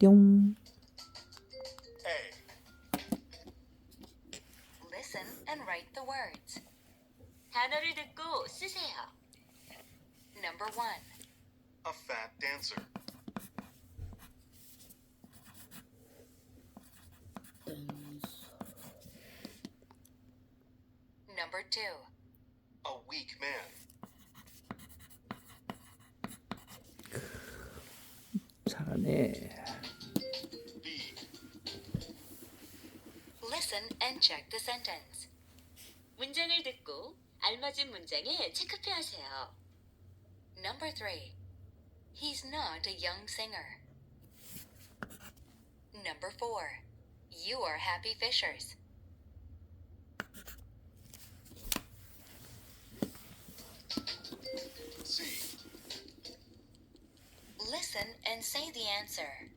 뿅. A. Listen and write the words. 단어를 듣고 쓰세요. Number one. A fat dancer. Number two. A weak man. 잘하네. Listen and check the sentence. 문장을 듣고 알맞은 문장에 체크표하세요. Number three. He's not a young singer. Number four. You are happy fishers. C. Listen and say the answer.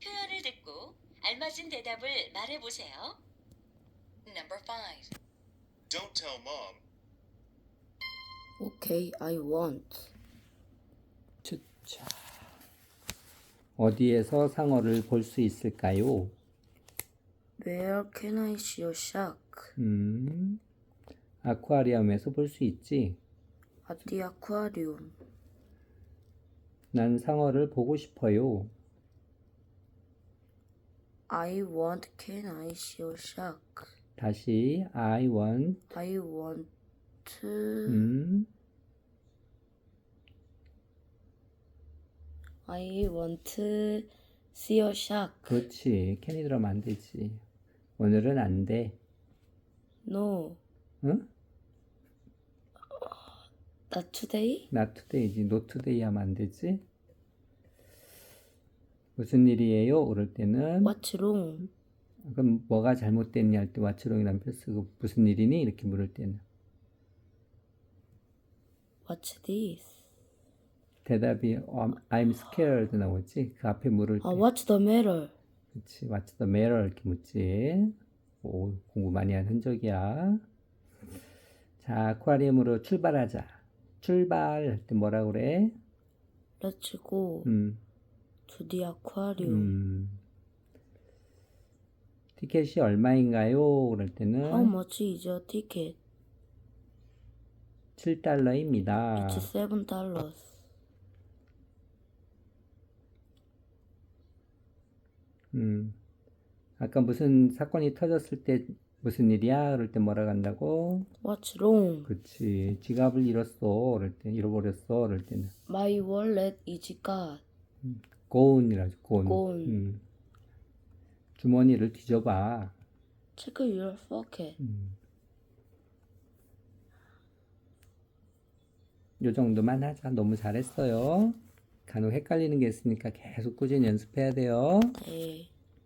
표현을 듣고 알맞은 대답을 말해보세요. Number five. Don't tell mom. Okay, I want. 자. 어디에서 상어를 볼 수 있을까요? Where can I see a shark? 음. 아쿠아리움에서 볼 수 있지. At the aquarium. 난 상어를 보고 싶어요. I want can I see a shark? 다시 I want I want 음. I want to see a shark. 그렇지. 캔이 들어가면 안 되지. 오늘은 안 돼. No, 응? not today. not today지. not today 하면 안 되지. 무슨 일이에요? 그럴 때는 What's wrong? 그럼 뭐가 잘못됐냐 할때 what's wrong이라는 표 쓰고 무슨 일이니? 이렇게 물을 때는 What's this? 대답이 어, I'm scared 나오지. 그 앞에 물을 때 Uh, what's the matter? 그렇지. What's the matter? 이렇게 묻지. 오, 공부 많이 한 흔적이야. 자, 아쿠아리움으로 출발하자. 출발 할 때 뭐라 그래? Let's go 음, to the aquarium. 음. 티켓이 얼마인가요? 그럴 때는 How much is your ticket? 7달러입니다. It's seven dollars. 음. 아까 무슨 사건이 터졌을 때 무슨 일이야? 그럴 때 뭐라 간다고? What's wrong? 그치. 지갑을 잃었어. 그럴 때 잃어버렸어. 그럴 때는 My wallet is gone. gone이라죠. gone. gone. 음. 주머니를 뒤져봐. Check your pocket. 음. 요 정도만 하자. 너무 잘했어요. 간혹 헷갈리는 게 있으니까 계속 꾸준히 연습해야 돼요. 네.